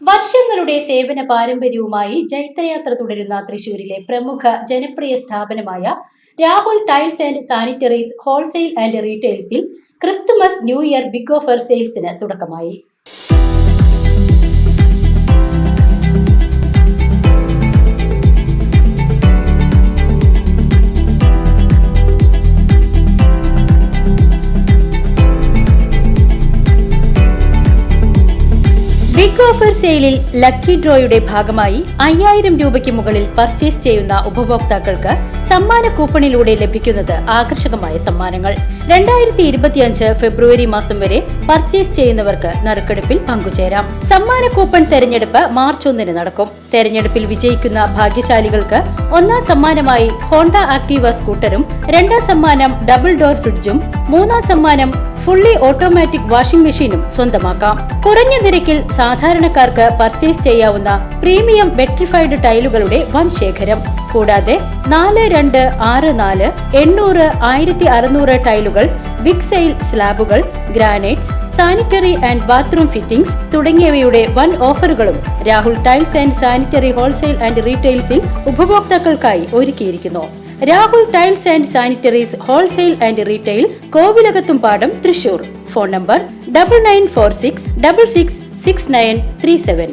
വർഷങ്ങളുടെ സേവന പാരമ്പര്യവുമായി ജൈത്രയാത്ര തുടരുന്ന തൃശൂരിലെ പ്രമുഖ ജനപ്രിയ സ്ഥാപനമായ Rahul tiles and sanitaries wholesale and റീറ്റെയിൽസിൽ Christmas new year big offer സെയിൽസിന് തുടക്കമായി. ബിഗ് ഓഫർ സെയിലിൽ ലക്കി ഡ്രോയുടെ ഭാഗമായി അയ്യായിരം രൂപയ്ക്ക് മുകളിൽ പർച്ചേസ് ചെയ്യുന്ന ഉപഭോക്താക്കൾക്ക് സമ്മാന കൂപ്പണിലൂടെ ലഭിക്കുന്നത് ആകർഷകമായ സമ്മാനങ്ങൾ. രണ്ടായിരത്തി ഇരുപത്തിയഞ്ച് ഫെബ്രുവരി മാസം വരെ പർച്ചേസ് ചെയ്യുന്നവർക്ക് നറുക്കെടുപ്പിൽ പങ്കുചേരാം. സമ്മാന കൂപ്പൺ തെരഞ്ഞെടുപ്പ് മാർച്ച് ഒന്നിന് നടക്കും. തെരഞ്ഞെടുപ്പിൽ വിജയിക്കുന്ന ഭാഗ്യശാലികൾക്ക് ഒന്നാം സമ്മാനമായി ഹോണ്ട ആക്ടീവ സ്കൂട്ടറും രണ്ടാം സമ്മാനം ഡബിൾ ഡോർ ഫ്രിഡ്ജും മൂന്നാം സമ്മാനം ഫുള്ളി ഓട്ടോമാറ്റിക് വാഷിംഗ് മെഷീനും സ്വന്തമാക്കാം. കുറഞ്ഞ നിരക്കിൽ സാധാരണക്കാർക്ക് പർച്ചേസ് ചെയ്യാവുന്ന പ്രീമിയം വെട്രിഫൈഡ് ടൈലുകളുടെ വൻ ശേഖരം. കൂടാതെ നാല് രണ്ട് ആറ് നാല് എണ്ണൂറ് ആയിരത്തി അറുന്നൂറ് ടൈലുകൾ big sale സ്ലാബുകൾ granites sanitary and bathroom fittings തുടങ്ങിയവയുടെ വൻ ഓഫറുകളും Rahul tiles and sanitary wholesale and റീറ്റെയിൽസിൽ ഉപഭോക്താക്കൾക്കായി ഒരുക്കിയിരിക്കുന്നു. Rahul tiles and sanitaries wholesale and retail കോവിലകത്തും പാടം Thrissur phone number double nine four six double six six nine three seven.